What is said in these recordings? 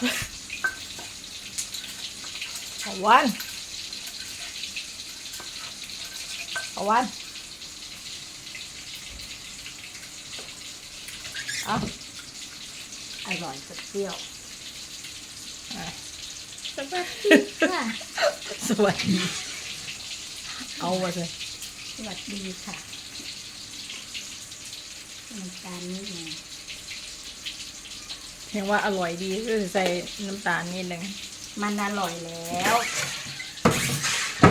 เอาวันเอาวันเอาอร่อยกับเปรี้ยวอะสวัสดีค่ะสวัสดี เอาวะสิสวัสดีค่ะน้ำตาลนิดห นึงเห็นว่าอร่อยดีก็ใส่น้ำตาลนิดนึงมันอร่อยแล้ว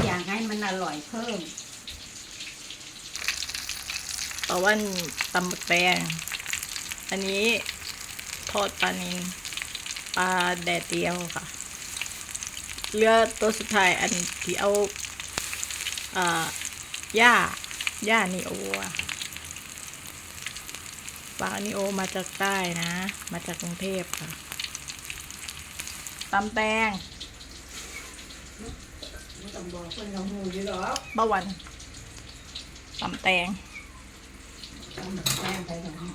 อยากให้มันอร่อยเพิ่มต่อวันตำบักแตงอันนี้ทอดปลานินปลาแดดเดียวค่ะเหลือตัวสุดท้ายอันที่เอาอ่าหญ้าหญ้านิโออะ ปลานิโอมาจากใต้นะ มาจากกรุงเทพค่ะตำแตงไม่ต้องบอกคนเราหูอยู่หรอกบะวันตำแตงเอาหมักแป้งไปหน่อย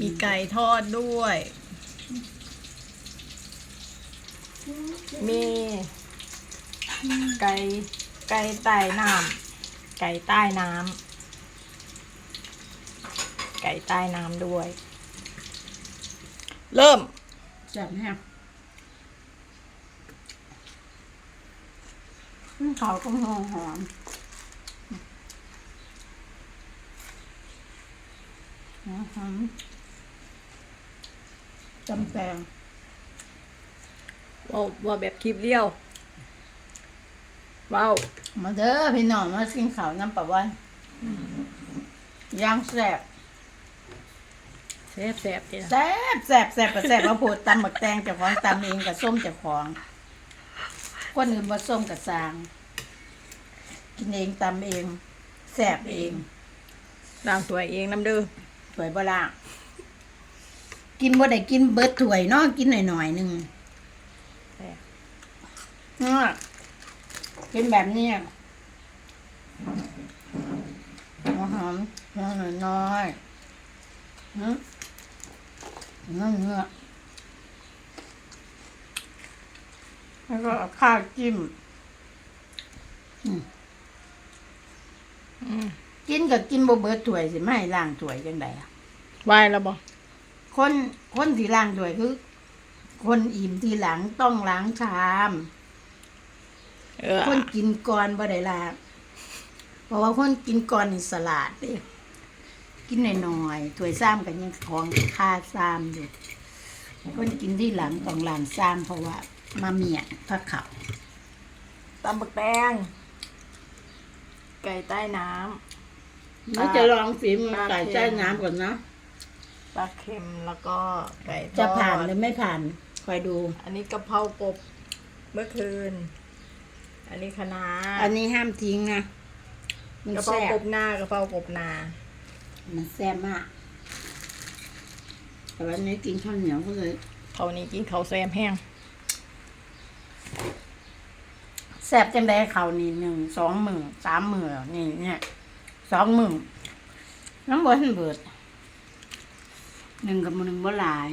มีไก่ทอดด้วย มี ไก่ ไก่ใต้น้ำไก่ใต้น้ำไก่ใต้น้ำด้วย เริ่มจับแห้งอืมเขาก็หอมหอมหอมหอมจำแปงว่าว่าแบบคลิปเดียว ว้าวมาเด้อพี่น้องมากินข้าวน้ำปลาวันย่างแซ่บแซ่บแซ่บดีนะแซ่บแซ่บแซ่บแซ่บมาพูดตำหมักแตงเจากของตำเองกับส้มเจากของคนอื่นมาส้มกับสาง กินเองตำเองแซ่บเองล้างตัวเองน้ำเดือสวยบ่ล่ะกินบ่ได้กินเบิดถ้วยเนาะกินหน่อยๆหนึงแซ่บอะ กินแบบนี้อะหัวหอมหัวน้อยๆหืมเนื้อเนื้อแล้วก็เอาข้าวจิ้มอืมกินกับกินบ่เบิดถ้วยสิไม่ให้ล้างถ้วยจังไดอะวายแล้วบ่คนคนที่ล้างถ้วยคือ คนอิ่มทีหลังต้องล้างชามเออ คนกินก่อนบ่ได้ล้างเพราะว่าคนกินก่อนนี่สลัดเด้กินหน่อยๆถ้วยซ้ำกันยังของค่าซ้ำอยู่คนกินที่หลังต้องล้างซ้ำเพราะว่า มาเมียพระเขาตำบักแตงไก่ใต้น้แล้วจะลองฝีมือไก่ใต้น้ำก่อนนะำปลาเค็มแล้วก็ไก่ทอดจะผ่านหรือไม่ผ่านคอยดู อันนี้กะเพรากบเมื่อคืน อันนี้คะน้าอันนี้ห้ามทิ้งนะมันกะเพราแซ่กบบหน้ากะเพรากบนา มันแซ่บมาก แต่วันนี้กินข้าวเหนียวก็เลยเขาวนี้กินเขาวแซมแห้งแซ่บจังได้เขาวนี่หนึ่งสองหมื่นสามหมื่นนี่เนี่ยสองหมื่นน้ำบนเบิดหนึ่งกับหนึ่งบ่หลาย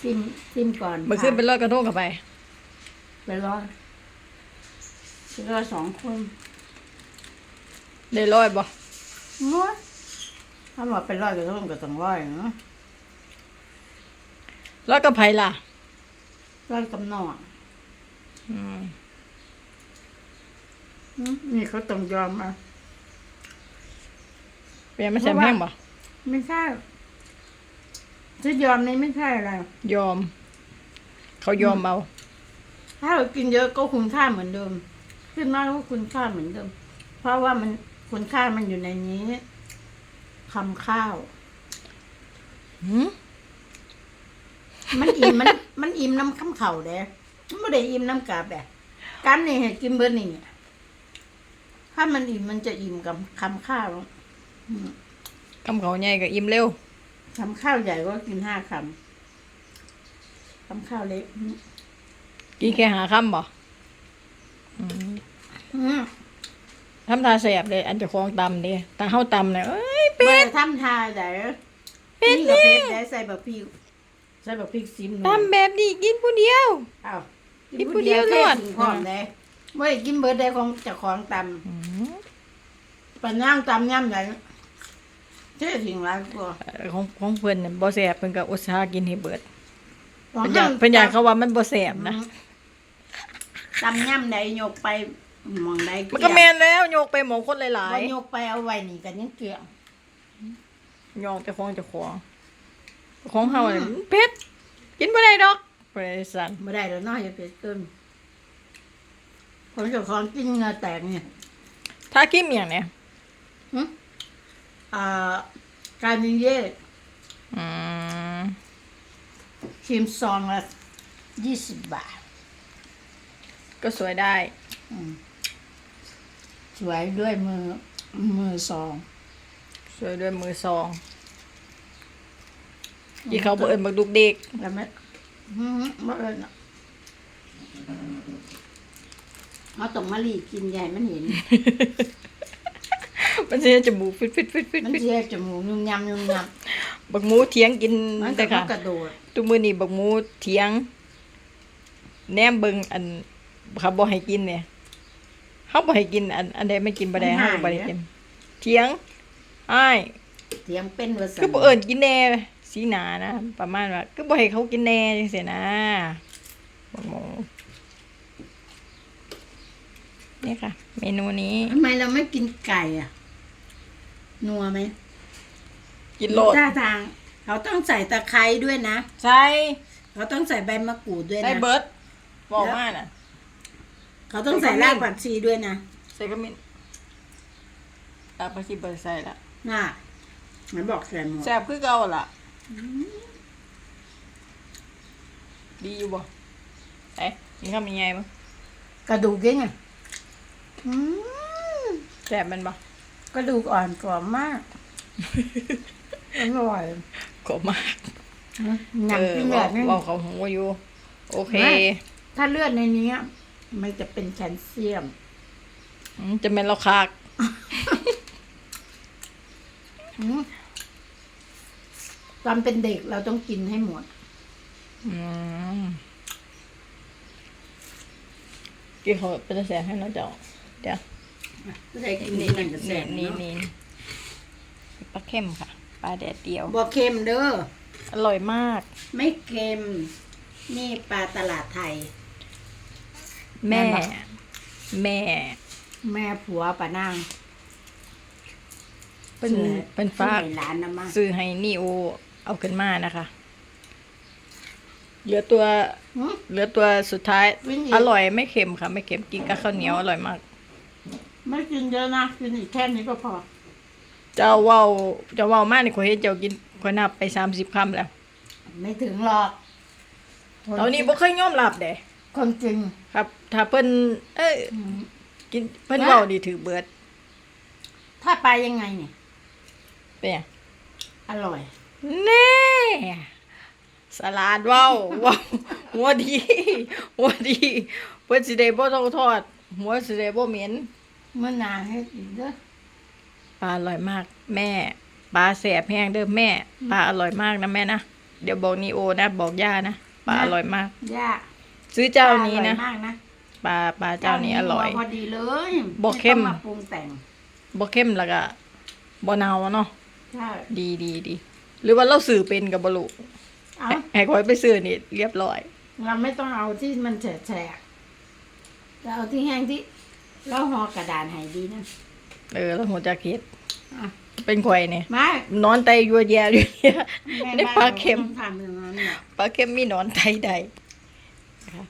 ซิมซิมก่อนเมื่อคืนเป็นรอดกระทงกับไป ไปรอดไป รอดสองคนได้ร้อยบ่ม้วนถ้าบอกไปรอดก็ต้องก็ต้องร้อยเนาะรอดกับไผล่ะรอดกำนอนอืมอืมนี่เขาต้องยอมมาเปลี่ยนมาแซมแห้งบ่ไม่ใช่จะยอมนี่ไม่ใช่อะไร ยอม เขายอมเอาถ้าเรากินเยอะก็คุณค่าเหมือนเดิม ขึ้นมากก็คุณค่าเหมือนเดิม เพราะว่ามันคุณค่ามันอยู่ในนี้คำข้าวหืมมันอิ่มมัน มันอิ่มน้ำคำเข่าเด้มันไม่ได้อิ่มน้ำกาบแบบกันนี่ให้กินเบอร์นี่ถ้ามันอิ่มมันจะอิ่มกับคำข้าวอืมคำเขาใหญ่ก็อิ่มเร็วคำข้าวใหญ่ก็กินห้าคำคำข้าวเล็กอืมกินแค่หาคำบ่อืมอืม ทำตาแสบเลย อันเจะคลองตำเด้แต่เฮาตำเนี่ยเอ้ยเป็เปิดดทำทาไหนเป็ดนี่กับนี่เป็ดได้ใส่แบบพริกใส่แบบพริกซิมหน่อยทำแบบนี้กินผู้เดียว อ้าวกินผู้เดียวแค่รวดถึงพร้อมเลยเมื่อกินเบิร์ดได้ของเจากของตำปันย่างตำย่ำไหนเท่ถึงร้านกว่าของของเพิ่นน่ะบ่แซ่บเพิ่นก็อุตส่าห์กินให้เบิดของเพิ่นอยากเพิ่นอยากเขาว่ามันบ่แซ่บนะ ตำย่ำไหนยกไปห มองใดมันก็แม่นแล้วโยกไปหมองคนหลายว่ายกไปเอาไว้นี่กันยังเกลี่ยงๆโยกแต่ของเจ้าของของเฮาเนี่ยมันเผ็ดกินบ่ได้ดอกบริษัทไม่ได้แล้วเน้อยจะเป็นต้นคนเจ้าของกินเหงาแตกเนี่ยถ้ากินอหย่างเนี่ยหึอ่าการนิเย่อืมครีมซองละยี่สิบบาท ก็สวยได้ อืม สวยด้วยมือมือซองสวยด้วยมือซองที่เขาบ่เอิ้นบักดุกเด็กแล้วไม่ฮึบ่เอิญเอาตรงมะลีกินใหญ่มันเห็น มันสิจมูกฟิตฟิตฟิตฟิตมันฟิตเสียจมูกยุ่มยำยุ่มยบักหมูเถียงกินำมันแต่ก็ค่ะกระโดดทุกมื้อนี้บักหมูเถียงแนมเบิ่งอันเขาบ่ให้กินเนี่ย เขาบ่ให้กินอันอันใดไม่กินบ่ได้เฮาก็บ่ได้กินเถียงอ้ายเสียงเป็นว่าสันคือบ่เอิ้นกินแน่สีหนานะประมาณว่าคือบ่ให้เขากินแน่จังซี่นะบักหมูนี่ค่ะ เมนูนี้ ทำไมเราไม่กินไก่อะ นัวไหมกินโลดท่าทาง เขาต้องใส่ตะไคร้ด้วยนะ ใส่เขาต้องใส่ใบมะกรูดด้วยใส่นะเบิดบอกมาน่ะ เขาต้องใส่รากผักชีด้วยนะใส่กระมินตาปลาคิเบิดใส่ละน่ะมันบอกใส่หมดแซ่บคือเก่าล่ะ ดีอยู่บ่ไอ้กินข้าวมีไงมั้งกระดูกยังไงอืมแซ่บมันบ่กระดูกอ่อนกรอบมากอร่อยกรอบมากหนังเออเป็นแบว่าบนี้ว่าเขาหัวอยู่ โอเคไม่ถ้าเลือดในนี้ มันจะเป็นแคลเซียมอืมจะเป็นเราคาก อืมตอนเป็นเด็กเราต้องกินให้หมด อืมกินเขาเป็นแซ่บให้เราเจ้าเดี๋ยวก็ได้กินนี่นี่นี่มันจะแสนี่บนี่เนาะนี่ปลาเค็มค่ะปลาแดดเดียว บ่เค็มเด้อ อร่อยมาก ไม่เค็ม นี่ปลาตลาดไทย แม่แม่นบ่แม่ แม่ผัวป้านางเป็นซื้อเป็นฝากซื้อให้หลานนะมาซื้อให้นิโอเอาขึ้นมานะคะ เหลือตัว หึ เหลือตัวสุดท้าย วิ่งอีกอร่อยไม่เค็มค่ะ ไม่เค็มกินกับข้าวเหนียวอร่อยมาก ไม่กินเยอะนะกินอีกแค่นี้ก็พอ เจ้าเว้าเจ้าเว้ามากนี่ขอยเห็นเจ้ากินขอยนับไปสามสิบคำแล้วไม่ถึงหรอกตอนนี้บ่เคยยอมรับเด้คนจริง ครับ ถ้าเพิ่นเอ้ยอืมกินเพิ่นนะเว้าดีถือเบิดถ้าไปยังไงเนี่ยเป็นหยังอร่อย แน่สลัดเว้าเว้าหัวดีหัวดีเพิ่นสิได้บ่ต้องทอด หัวสิได้บ่เหม็นเมื่อนานให้กินเด้อปลาอร่อยมาก แม่ปลาแสบแห้งเด้อแม่ปลาอร่อยมากนะแม่นะเดี๋ยวบอกนีโอนะ บอกย่านะปลาอร่อยมาก ย่าซื้อเจ้านี้นะ อร่อยมากนะ ปลาปลาเจ้านี้อร่อย พอดีเลยบอกเข้ม ไต้องมาปรุงแต่งบ่เข้มแล้วก็บ่เนาเนาะใช่ดีดีดีหรือว่าเราสื่อเป็นกับบรุเอาให้คอยไปซื้อนี่เรียบร้อย เราไม่ต้องเอาที่มันแฉะๆเราเอาที่แห้งที่แล้วห่อกระดานให้ดีนะเออแล้วหัวจะคิดอะเป็นข่อยนี่ไม่นอนไตยัวแย่อยู่เนี่ย แม่ได้ปลาเค็มบ้นรต้องทำอย่างนั้นเนี่ย ปลาเค็มมีหนอนไตใดนะคะ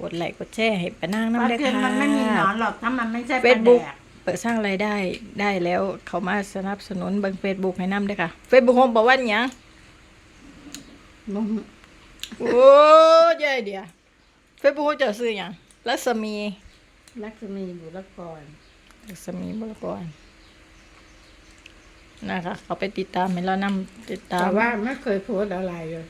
กดไลค์กดแชร์ให้ปะนางปลาน้ำได้เค็มค่ะมันไม่มีหนอนหรอกถ้ามันไม่ใช่ปลาเฟซแดบุ๊กกเปิดสร้างรายได้ได้แล้วเขามาสนับสนุนเบิ่งเฟซบุ๊กให้นำด้วยค่ะเฟซบุ๊กของบอกว่าหยังมึงโอ้ยายเดียวเฟซบุ๊กเขาจะซื้อหยังรัศมีลักษมีบุรกรรัศมีบรกรนะคะเขาไปติดตามให้เรานำติดตามแต่ว่าไม่เคยโพสต์อะไรเลย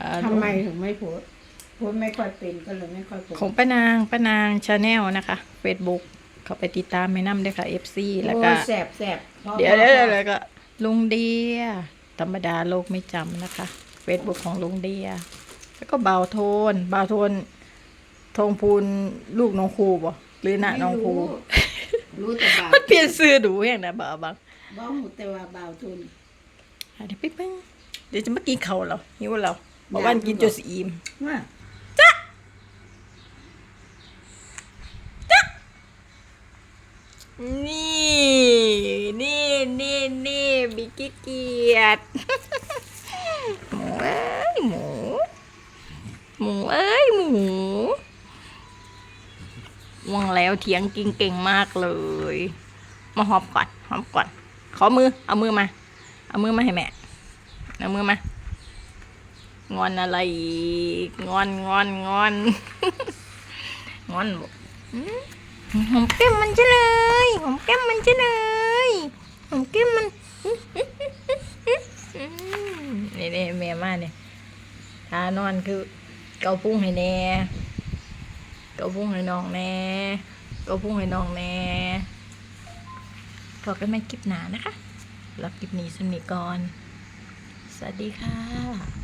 อ่า ทำไมถึงไม่โพสต์โพสต์ไม่ค่อยเป็นก็เลยไม่ค่อยโพสของต์ป้านางป้านางชาแนลนะคะเฟซบุ๊กเขาไปติดตามแม่น้ำด้วยค่ะ FC แล้วโอ้ก็แสบแสบพอเดี๋ยวพอเดี๋ยวพอแล้วก็ลุงเดียธรรมดาโลกไม่จำนะคะ Facebook ของลุงเดีย แล้วก็เบาวโทนเบาวโทนทองพูนลูกน้องครูบ่หรือหน้าน้องครูรู้รู้แต่บ่าวเปลี่ยนซื้อดูอย่างนะบ่าวบังบ้องแต่ว่าบ่าวทุนอะเดี๋ยวไปเพิ่งเดี๋ยวจะมากินเขาวเราหิวเราบอกว่ากินจนสิอิ่ม ว่า นี่ นี่นี่นี่บิ๊กเกียดหมูเอ้ยหมู หมูเอ้ยหมูว่างแล้วเถียงกินเก่งมากเลย มาหอบก่อนหอบก่อน ขอมือ เอามือมา เอามือมาให้แม่ เอามือมา งอนอะไรอีกงอนงอนงอน งอนบอก หอมแก้มมันจะเลยหอมแก้มมันจะเลยหอมแก้มมันนี่นี่แม่มาเนี่ยทานอนคือเกาพุงให้แน่เกาพุงให้น้องแน่เกาพุงให้น้องแน่พอกันไม่คลิปหนานะคะแล้วคลิปนี้สนีก่อน สวัสดีค่ะ